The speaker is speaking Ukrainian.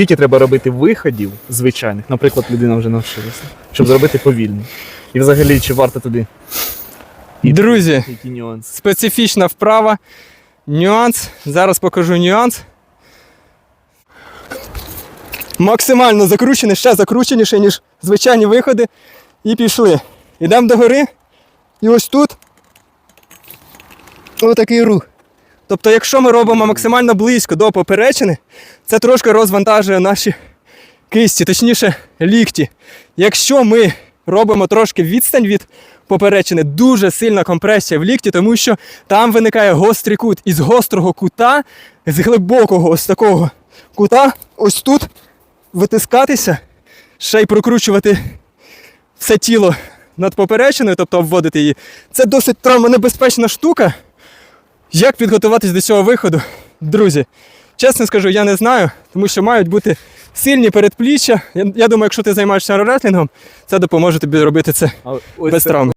Скільки треба робити виходів звичайних, наприклад, людина вже навчилася, щоб зробити повільно. І взагалі, чи варто туди? Друзі. Які нюанси? Специфічна вправа. Нюанс. Зараз покажу нюанс. Максимально закручений, ще закрученіше, ніж звичайні виходи. І пішли. Йдемо до гори. І ось тут. Отакий рух. Тобто, якщо ми робимо максимально близько до поперечини, це трошки розвантажує наші кисті, точніше лікті. Якщо ми робимо трошки відстань від поперечини, дуже сильна компресія в лікті, тому що там виникає гострий кут. І з гострого кута, з глибокого ось такого кута, ось тут витискатися, ще й прокручувати все тіло над поперечиною, тобто обводити її. Це досить травмонебезпечна штука. Як підготуватись до цього виходу? Друзі, чесно скажу, я не знаю, тому що мають бути сильні передпліччя. Я, я думаю, якщо ти займаєшся ретлінгом, це допоможе тобі робити це А без це травм.